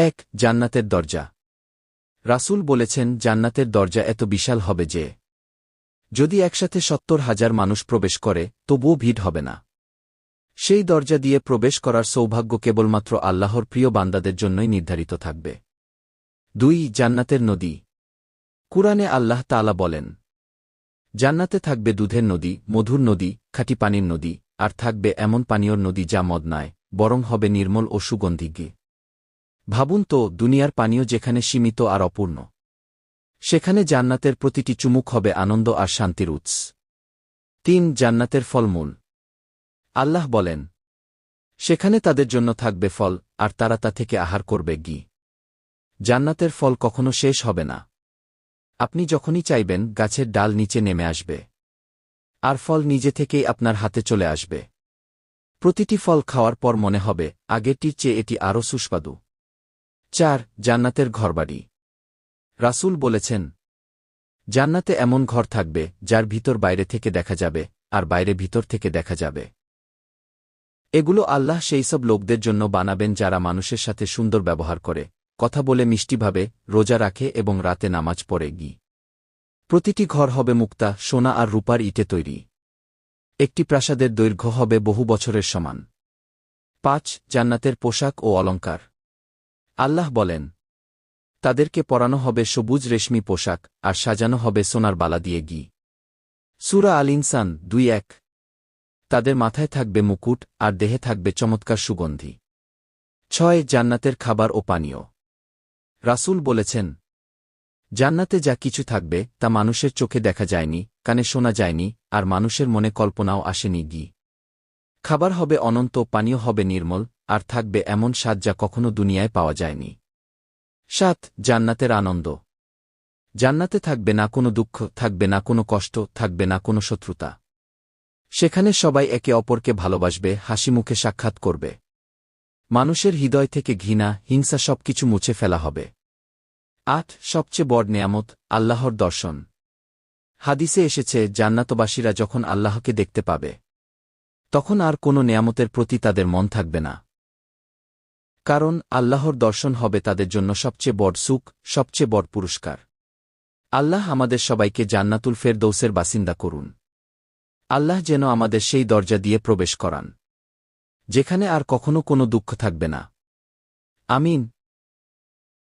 এক, জান্নাতের দরজা। রাসূল বলেছেন, জান্নাতের দরজা এত বিশাল হবে যে, যদি একসাথে সত্তর হাজার মানুষ প্রবেশ করে, তবুও ভিড় হবে না। সেই দরজা দিয়ে প্রবেশ করার সৌভাগ্য কেবলমাত্র আল্লাহর প্রিয় বান্দাদের জন্যই নির্ধারিত থাকবে। দুই, জান্নাতের নদী। কুরআনে আল্লাহ তাআলা বলেন, জান্নাতে থাকবে দুধের নদী, মধুর নদী, খাঁটি পানির নদী, আর থাকবে এমন পানীয়র নদী যা মদ নয় বরং হবে নির্মল ও সুগন্ধিজ্ঞে ভাবুন তো, দুনিয়ার পানীয় যেখানে সীমিত আর অপূর্ণ। সেখানে জান্নাতের প্রতিটি চুমুক হবে আনন্দ আর শান্তির উৎস। তিন, জান্নাতের ফলমূল। আল্লাহ বলেন, সেখানে তাদের জন্য থাকবে ফল, আর তারা তা থেকে আহার করবে গি জান্নাতের ফল কখনো শেষ হবে না। আপনি যখনই চাইবেন, গাছের ডাল নিচে নেমে আসবে। আর ফল নিজে থেকেই আপনার হাতে চলে আসবে। প্রতিটি ফল খাওয়ার পর মনে হবে, আগেরটির চেয়ে এটি আরও সুস্বাদু। চার, জান্নাতের ঘরবাড়ি। রাসূল বলেছেন, জান্নাতে এমন ঘর থাকবে, যার ভিতর বাইরে থেকে দেখা যাবে, আর বাইরে ভিতর থেকে দেখা যাবে। এগুলো আল্লাহ সেই সব লোকদের জন্য বানাবেন যারা মানুষের সাথে সুন্দর ব্যবহার করে, কথা বলে মিষ্টিভাবে রোজা রাখে এবং রাতে নামাজ পড়ে গি। প্রতিটি ঘর হবে মুক্তা, সোনা আর রূপার ইটে তৈরি। একটি প্রাসাদের দৈর্ঘ্য হবে বহু বছরের সমান। পাঁচ, জান্নাতের পোশাক ও অলঙ্কার আল্লাহ বলেন, তাদেরকে পরানো হবে সবুজ রেশমি পোশাক আর সাজানো হবে সোনার বালা দিয়ে গি সুরা আল ইনসান দুই এক। তাদের মাথায় থাকবে মুকুট আর দেহে থাকবে চমৎকার সুগন্ধি। ছয়, জান্নাতের খাবার ও পানীয়। রাসূল বলেছেন, জান্নাতে যা কিছু থাকবে তা মানুষের চোখে দেখা যায়নি, কানে শোনা যায়নি আর মানুষের মনে কল্পনাও আসেনি গি খাবার হবে অনন্ত, পানীয় হবে নির্মল আর থাকবে এমন স্বাদ যা কখনো দুনিয়ায় পাওয়া যায়নি। সাত, জান্নাতের আনন্দ। জান্নাতে থাকবে না কোনো দুঃখ, থাকবে না কোনো কষ্ট, থাকবে না কোনো শত্রুতা। সেখানে সবাই একে অপরকে ভালোবাসবে, হাসি মুখে সাক্ষাৎ করবে। মানুষের হৃদয় থেকে ঘৃণা, হিংসা সবকিছু মুছে ফেলা হবে। আট, সবচেয়ে বড় নেয়ামত, আল্লাহর দর্শন। হাদিসে এসেছে, জান্নাতবাসীরা যখন আল্লাহকে দেখতে পাবে, তখন আর কোনো নেয়ামতের প্রতি তাদের মন থাকবে না। কারণ আল্লাহর দর্শন হবে তাদের জন্য সবচেয়ে বড় সুখ, সবচেয়ে বড় পুরস্কার। আল্লাহ আমাদের সবাইকে জান্নাতুল ফের দৌসের বাসিন্দা করুন। আল্লাহ যেন আমাদের সেই দরজা দিয়ে প্রবেশ করান, যেখানে আর কখনো কোনো দুঃখ থাকবে না। আমিন।